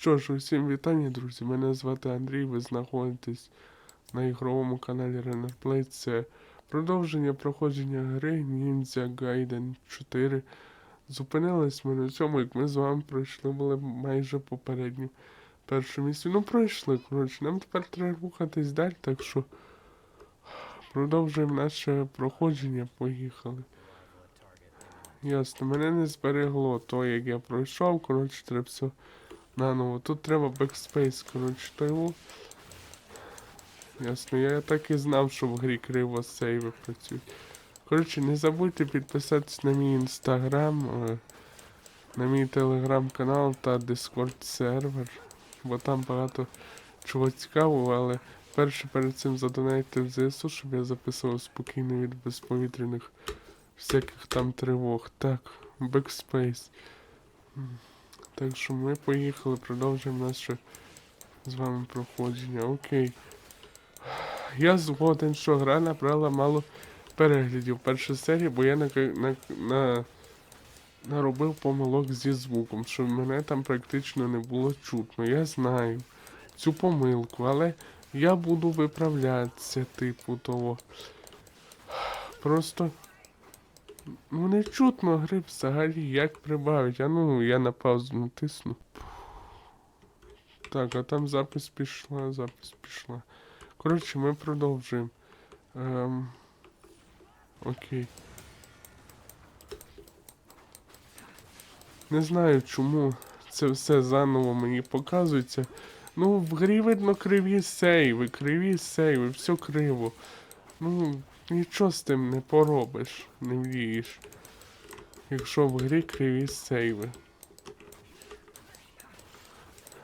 Що ж, усім вітання, друзі. Мене звати Андрій. Ви знаходитесь на ігровому каналі Runner Play. Це продовження проходження гри Ninja Gaiden 4. Зупинились ми на цьому, як ми з вами пройшли, були майже попередню першу місію. Ну, пройшли, коротше. Нам тепер треба рухатись далі, так що продовжуємо наше проходження. Поїхали. Ясно, мене не зберегло то, як я пройшов, коротше, треба все наново. Тут треба бекспейс, коротше, то його. Ясно, я так і знав, що в грі криво сейви працюють. Коротше, не забудьте підписатись на мій інстаграм, е, на мій телеграм-канал та дискорд сервер, бо там багато чого цікавого, але перше перед цим задонайте в ЗСУ, щоб я записував спокійно від безповітряних всяких там тривог. Так, бекспейс. Так що ми поїхали, продовжуємо наше з вами проходження. Окей. Я згоден, що гра набрала мало переглядів першої серії, бо я на, на, на, наробив помилок зі звуком, що мене там практично не було чутно. Я знаю цю помилку, але я буду виправлятися, типу того. Просто. Ну не чутно гри взагалі, як прибавить. А ну я на паузу натисну. Так, а там запис пішла, запис пішла. Коротше, ми продовжуємо. Ем... Окей. Не знаю, чому це все заново мені показується. Ну, в грі видно криві сейви, криві сейви, все криво. Ну, нічого з тим не поробиш, не вдієш. Якщо в грі криві сейви.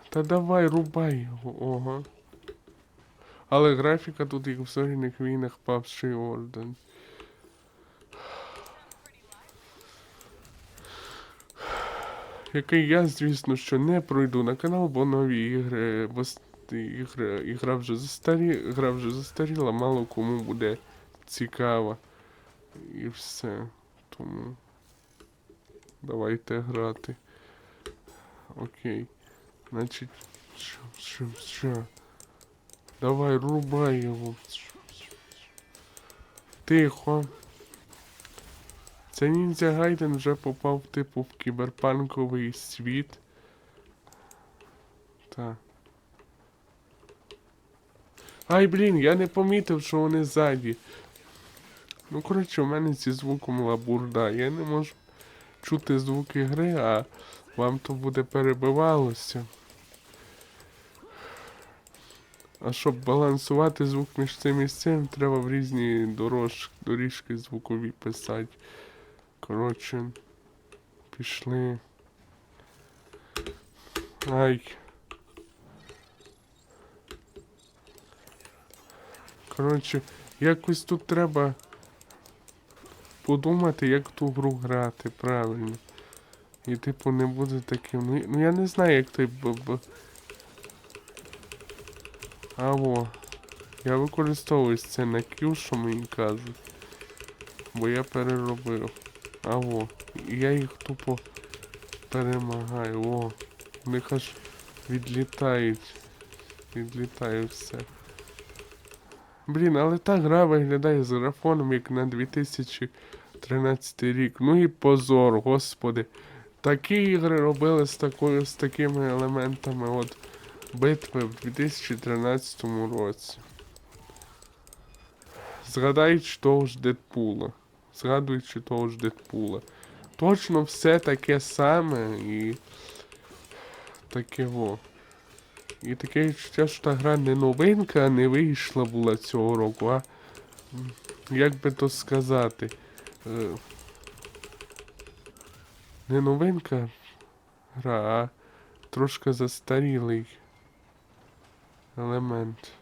Та давай, рубай його, ого. Але графіка тут як в зоряних війнах павший орден. Який я, звісно, що не пройду на канал, бо нові ігри, бо ігра вже застарі, гра вже застаріла, мало кому буде цікава. І все. Тому давайте грати. Окей. Значить, що, що, що? Давай, рубай його. Тихо. Це ніндзя Гайден вже попав типу в кіберпанковий світ. Так. Ай, блін, я не помітив, що вони ззаді. Ну, коротше, у мене зі звуком лабурда. Я не можу чути звуки гри, а вам то буде перебивалося. А щоб балансувати звук між цим і цим, треба в різні дорож, доріжки звукові писати. Коротше, пішли. Ай. Коротше, якось тут треба подумати, як ту гру грати правильно. І типу не буде таким. Ну, ну я не знаю, як той б. Аво. Я використовую це на Q, що мені кажуть. Бо я переробив. Аво. Я їх тупо перемагаю. О. У них аж відлітають. Відлітає все. Блін, але та гра виглядає з графоном як на 2013 рік. Ну і позор, господи. Такі ігри робили з такою з такими елементами от битви в 2013 році. Згадаючи того ж Дедпула. Згадуючи того ж Дедпула. Точно все таке саме і. Таке во. І таке відчуття, що та гра не новинка, не вийшла була цього року, а. Як би то сказати. Е, не новинка гра, а трошки застарілий елемент.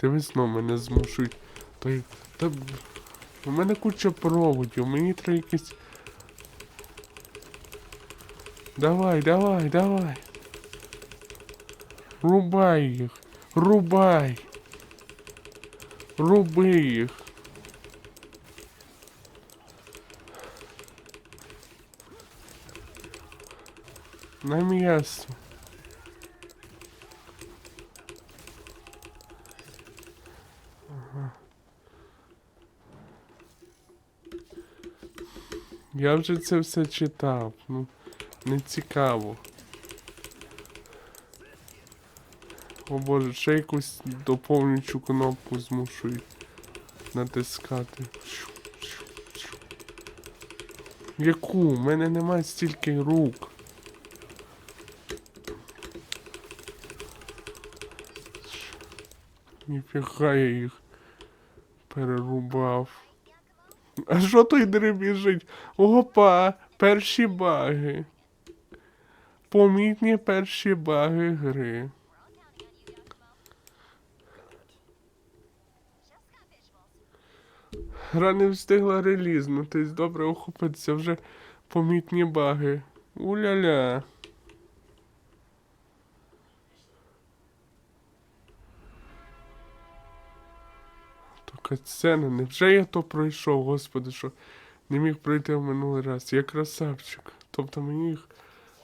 Дивись, знову мене змушують. Та, та у мене куча проводів, мені треба якісь. Давай, давай, давай. Рубай їх. Рубай. Руби їх. Нам ясно. Ага. Я вже це все читав. Ну, не цікаво. О боже, ще якусь доповнюючу кнопку змушують натискати. Яку? У мене немає стільки рук. Ніфіга я їх перерубав. А що той дребіжить? Опа, перші баги. Помітні перші баги гри. Гра не встигла релізнутись, добре охопиться вже помітні баги. Уля-ля. То сцена, невже я то пройшов, господи, що не міг пройти в минулий раз. Я красавчик. Тобто мені їх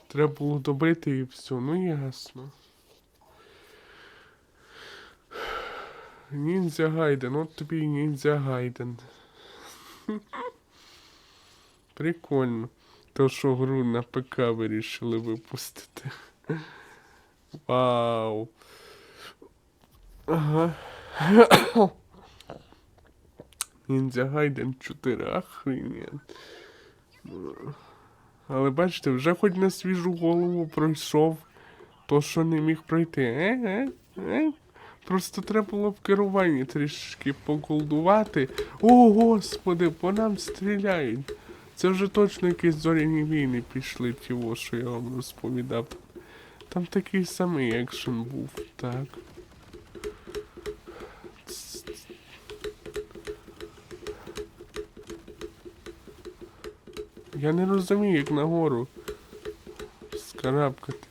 треба було добити і все. Ну ясно. Ніндзя Гайден, от тобі і ніндзя Гайден. Прикольно. То, що гру на ПК вирішили випустити. Вау. Ага. Ніндзя Гайден 4, охренеть. Але бачите, вже хоч на свіжу голову пройшов то, що не міг пройти. Е, е, е. Просто треба було в керуванні трішки поколдувати. О, господи, по нам стріляють. Це вже точно якісь зоряні війни пішли, ті, о, що я вам розповідав. Там такий самий екшен був, так. Я не розумію, як нагору скарабкатись.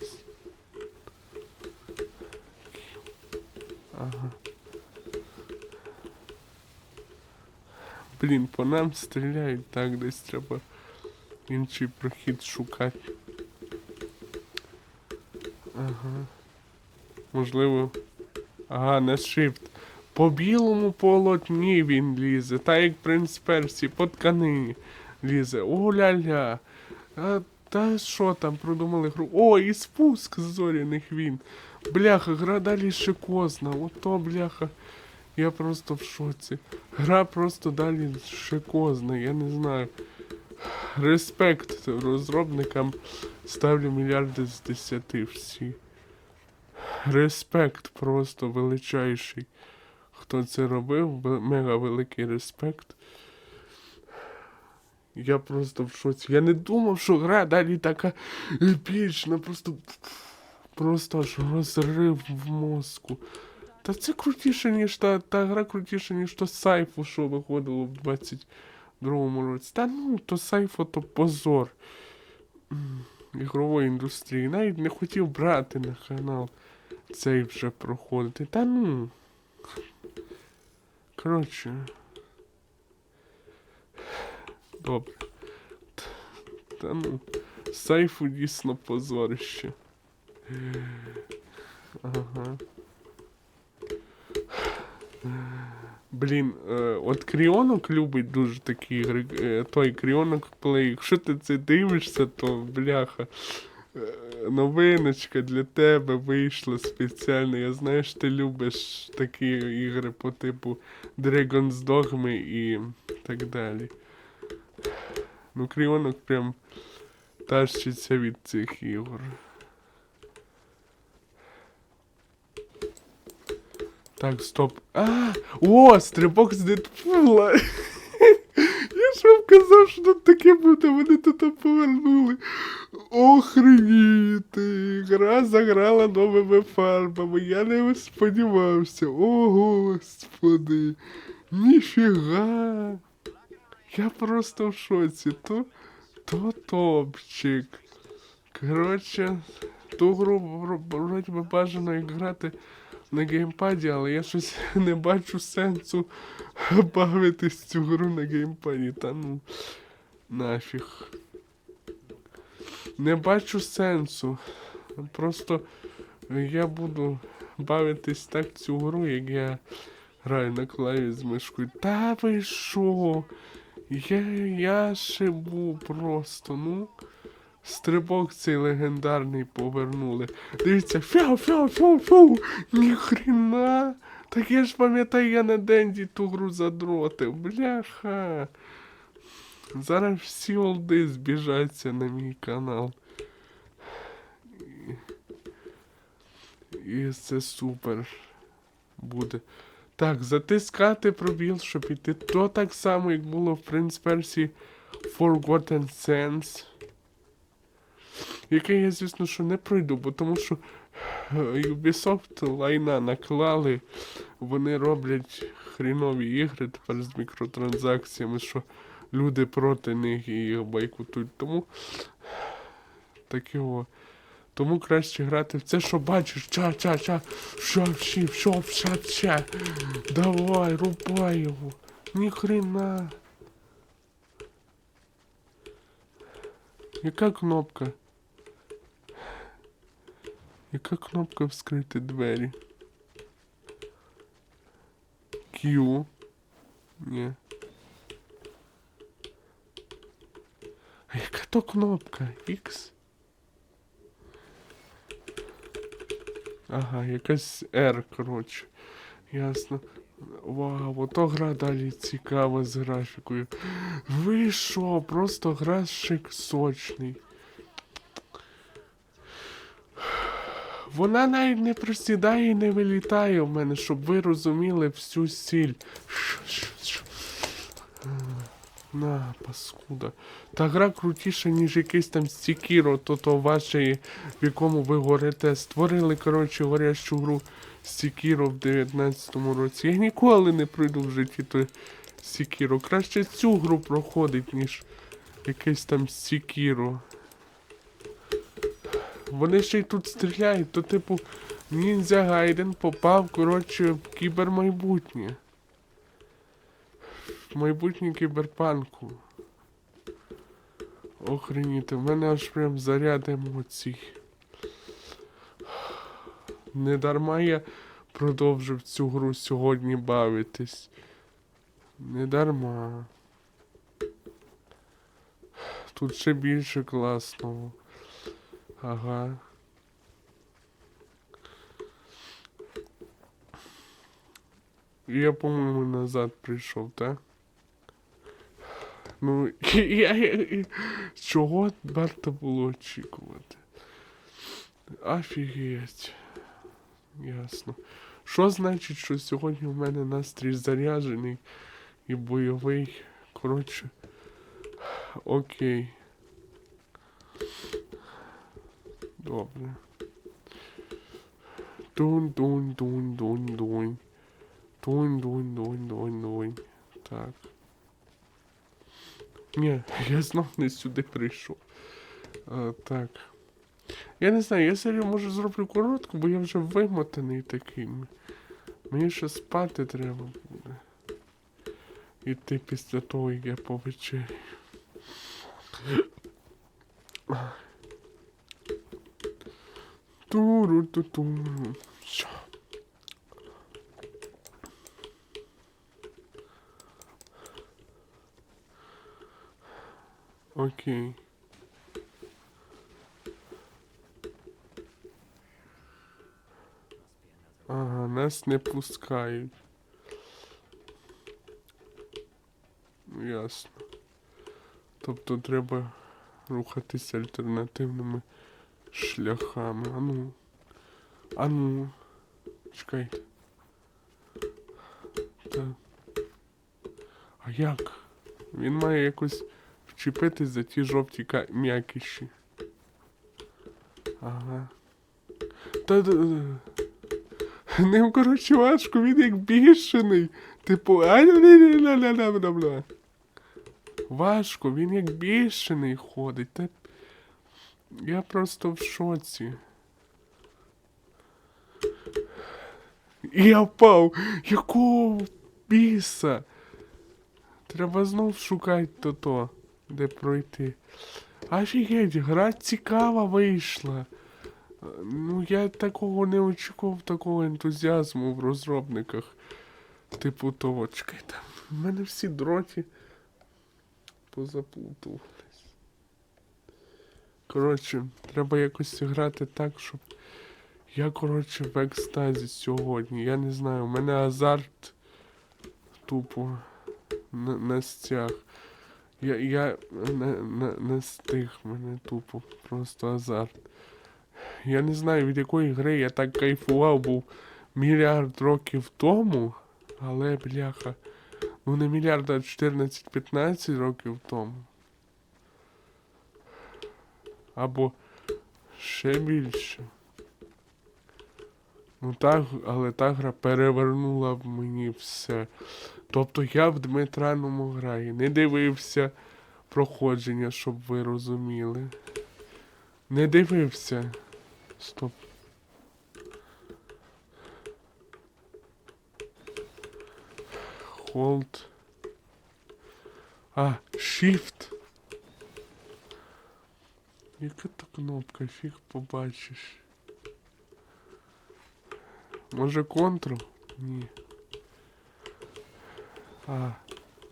Блін, по нам стріляють, так десь треба інший прохід шукати. Ага. Можливо. Ага, на shift. По білому полотні він лізе, так як принц Персі, по тканині лізе. О, ля-ля. А, та що там придумали гру? О, і спуск з зоряних він. Бляха, гра далі шикозна. Ото, бляха. Я просто в шоці. Гра просто далі шикозна, я не знаю. Респект розробникам ставлю мільярди з десяти всі. Респект просто величайший. Хто це робив, мега великий респект. Я просто в шоці. Я не думав, що гра далі така епічна, просто. Просто аж розрив в мозку. Та це крутіше, ніж та, та гра крутіша, ніж то сайфу, що виходило в 22-му році. Та ну, то сайфу, то позор ігрової індустрії. Навіть не хотів брати на канал цей вже проходити. Та ну. Коротше. Добре. Та ну. Сайфу дійсно позорище. Ага. Блін, е, от Кріонок любить дуже такі ігри. Е, той Кріонок Плей. Якщо ти це дивишся, то бляха. е, Новиночка для тебе вийшла спеціально. Я знаю, що ти любиш такі ігри по типу Dragon's Dogma і так далі. Ну, Кріонок прям тащиться від цих ігор. Так, стоп. А, о, стрибок з Дедпула. Я ж вам казав, що тут таке буде, вони тут повернули. Охреніти, гра заграла новими фарбами. Я не сподівався. О, господи. Ніфіга. Я просто в шоці. То, то топчик. Коротше, ту гру вроді би бажано грати на геймпаді, але я щось не бачу сенсу бавитись цю гру на геймпаді. Та ну нафіг. Не бачу сенсу. Просто я буду бавитись так цю гру, як я граю на клаві з мишкою. Та ви що? Я, я шибу просто, ну. Стрибок цей легендарний повернули. Дивіться, фяу, фяу, фяу, фяу. Ніхрена. Так я ж пам'ятаю, я на Денді ту гру задротив. Бляха. Зараз всі олди збіжаться на мій канал. І, це супер буде. Так, затискати пробіл, щоб іти. То так само, як було в Prince Percy Forgotten Sands. Яке я, звісно, що не пройду, бо тому що е, Ubisoft лайна наклали, вони роблять хрінові ігри тепер з мікротранзакціями, що люди проти них і їх байкутуть. Тому таке о. Тому краще грати в це, що бачиш, ча, ча, ча, що, всі, що, вша, ча. Давай, рубай його. Ніхрена. Яка кнопка? Яка кнопка вскрити двері? Q. Ні. А яка то кнопка? X? Ага, якась R, коротше. Ясно. Вау, ото гра далі цікава з графікою. Ви що, просто графік сочний. Вона навіть не просідає і не вилітає в мене, щоб ви розуміли всю сіль. На, паскуда. Та гра крутіша, ніж якийсь там Стікіро, то то ваше, в якому ви горите. Створили, коротше, горящу гру Стікіро в 19-му році. Я ніколи не пройду в житті той Стікіро. Краще цю гру проходить, ніж якийсь там Стікіро. Вони ще й тут стріляють, то типу Ніндзя Гайден попав, коротше, в кібермайбутнє. В майбутнє кіберпанку. Охреніти, в мене аж прям заряд емоцій. Не дарма я продовжив цю гру сьогодні бавитись. Не дарма. Тут ще більше класного. Ага. Я, по-моєму, назад прийшов, так? Ну, я, я, чого варто було очікувати? Офігеть. Ясно. Що значить, що сьогодні в мене настрій заряджений і бойовий? Коротше. Окей. Добре. Дунь, дунь, дунь, дунь, дунь. Дунь, дунь, дунь, дунь, дунь. Так. Ні, я знов не сюди прийшов. А, так. Я не знаю, я серію може зроблю коротку, бо я вже вимотаний такий. Мені ще спати треба буде. Іти після того, як я повечерю. Туру-ту-ту. Окей. Ага, нас не пускають. Ясно. Тобто треба рухатися альтернативними шляхами. Ану. Ану. Чекайте. Так. А як? Він має якось вчепитись за ті жовті м'якіші. Ага. Та. Ним, коротше, важко, він як бішений. Типу, ай-ля-ля-ля-ля-ля-ля. Важко, він як бішений ходить. Та... Я просто в шоці. Я впав. Якого біса? Треба знов шукати то-то, де пройти. Офігеть, гра цікава вийшла. Ну, я такого не очікував, такого ентузіазму в розробниках. Типу того, чекай там. У мене всі дроті позаплутувались. Коротше, треба якось грати так, щоб. Я, коротше, в екстазі сьогодні. Я не знаю, у мене азарт тупо на, на стяг. Я, я не, не, не стиг, мене тупо, просто азарт. Я не знаю, від якої гри я так кайфував був мільярд років тому, але, бляха, ну не мільярд, а 14-15 років тому. Або ще більше. Ну так, але та гра перевернула в мені все. Тобто я в Дмитраному граю. Не дивився проходження, щоб ви розуміли. Не дивився. Стоп. Hold. А, Shift. Яка то кнопка, фіг побачиш. Може Ctrl? Ні. А,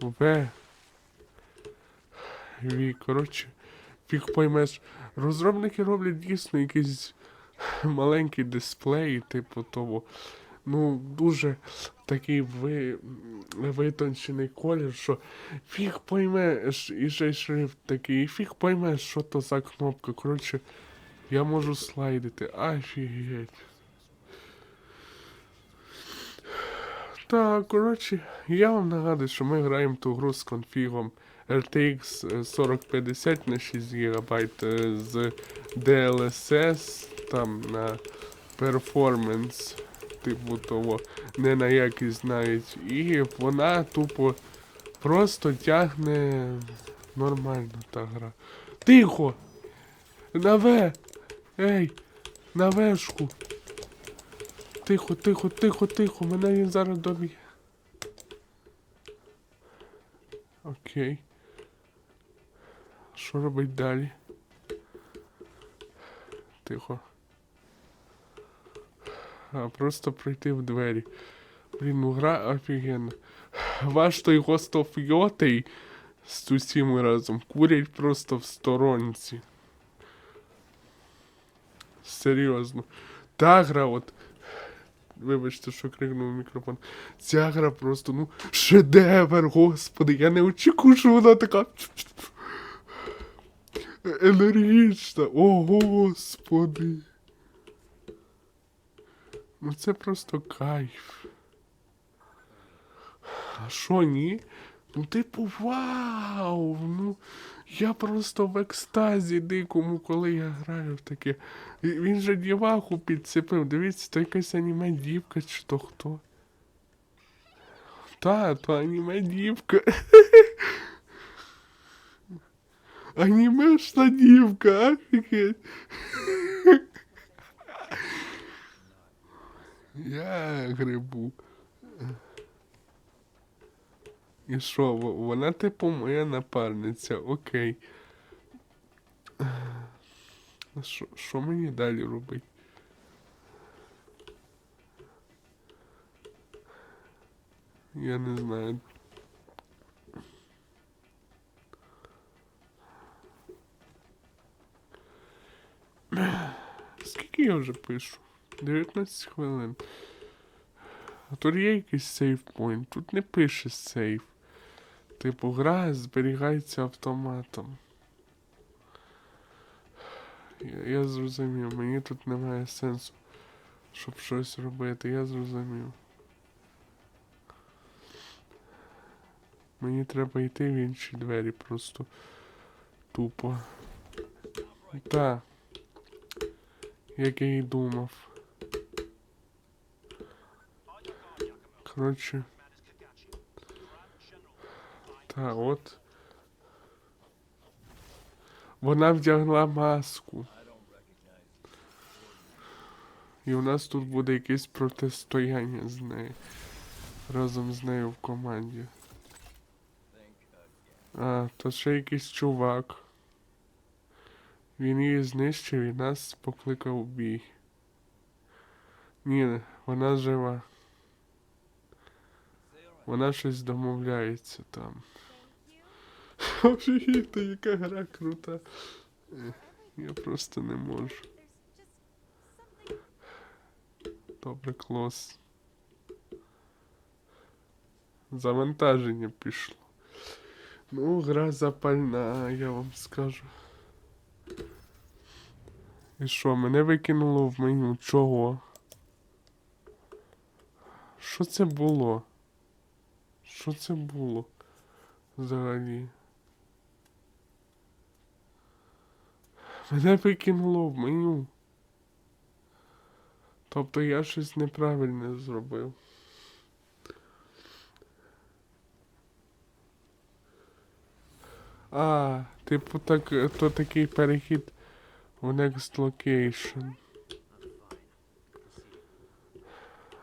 В. Ві, коротше, фіг поймеш. Розробники роблять дійсно якийсь маленький дисплей, типу того. Ну, дуже такий ви, витончений колір, що фіг поймеш, і ще шрифт такий, і фіг поймеш, що то за кнопка. Коротше, я можу слайдити. Офігеть. Так, коротше, я вам нагадую, що ми граємо ту гру з конфігом RTX 4050 на 6 ГБ е, з DLSS там на performance, типу того, не на якість навіть. І вона тупо просто тягне нормально та гра. Тихо! На В! Ей! На вешку! Тихо, тихо, тихо, тихо, мене він зараз доб'є. Окей. Що робить далі? Тихо. А, просто прийти в двері. Блін, ну гра офігенна. Той гостофйотий з усіми разом курять просто в сторонці. Серйозно. Та гра от. Вибачте, що крикнув мікрофон. Ця гра просто, ну, шедевр, господи, я не очікую, що вона така. Енергічна. О, господи. Ну це просто кайф. А що, ні? Ну, типу, вау! Ну, я просто в екстазі дикому, коли я граю в таке. Він же діваху підцепив. Дивіться, то якась аніме дівка чи то хто. Та, то аніме дівка. Анімешна дівка, офігеть. Я грибу. І що, во- вона типу моя напарниця, окей. Що мені далі робити? Я не знаю. Скільки я вже пишу? 19 хвилин. А тут є якийсь сейфпойнт. Тут не пише сейф. Типу, гра зберігається автоматом. Я, я зрозумів, мені тут немає сенсу, щоб щось робити, я зрозумів. Мені треба йти в інші двері просто тупо. Так. Як я і думав. Коротше. Та от. Вона вдягла маску. І у нас тут буде якесь протистояння з нею. Разом з нею в команді. А, то ще якийсь чувак. Він її знищив і нас покликав у бій. Ні, вона жива. Вона щось домовляється там. Офігіти, яка гра крута. Я просто не можу. Добре, клас. Завантаження пішло. Ну, гра запальна, я вам скажу. І що, мене викинуло в меню? Чого? Що це було? Що це було? Взагалі? Мене викинуло в меню. Тобто я щось неправильне зробив. А, типу так, то такий перехід в Next Location.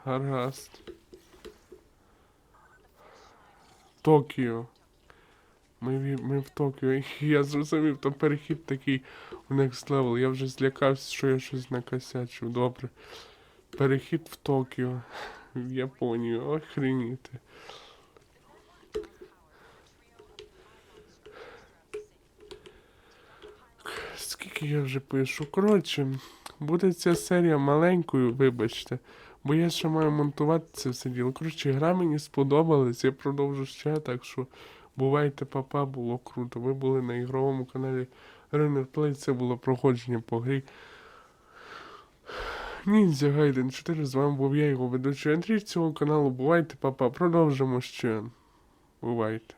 Гаразд. Токіо. Ми, ми в Токіо. Я зрозумів, то перехід такий у Next Level. Я вже злякався, що я щось накосячив. Добре. Перехід в Токіо. В Японію. Охреніти. Скільки я вже пишу? Коротше, буде ця серія маленькою, вибачте. Бо я ще маю монтувати це все діло. Коротше, гра мені сподобалась, я продовжу ще, так що бувайте, папа, було круто. Ви були на ігровому каналі Runner Play, це було проходження по грі. Ніндзя Гайден 4, з вами був я, його ведучий Андрій цього каналу. Бувайте, папа, продовжимо ще. Бувайте.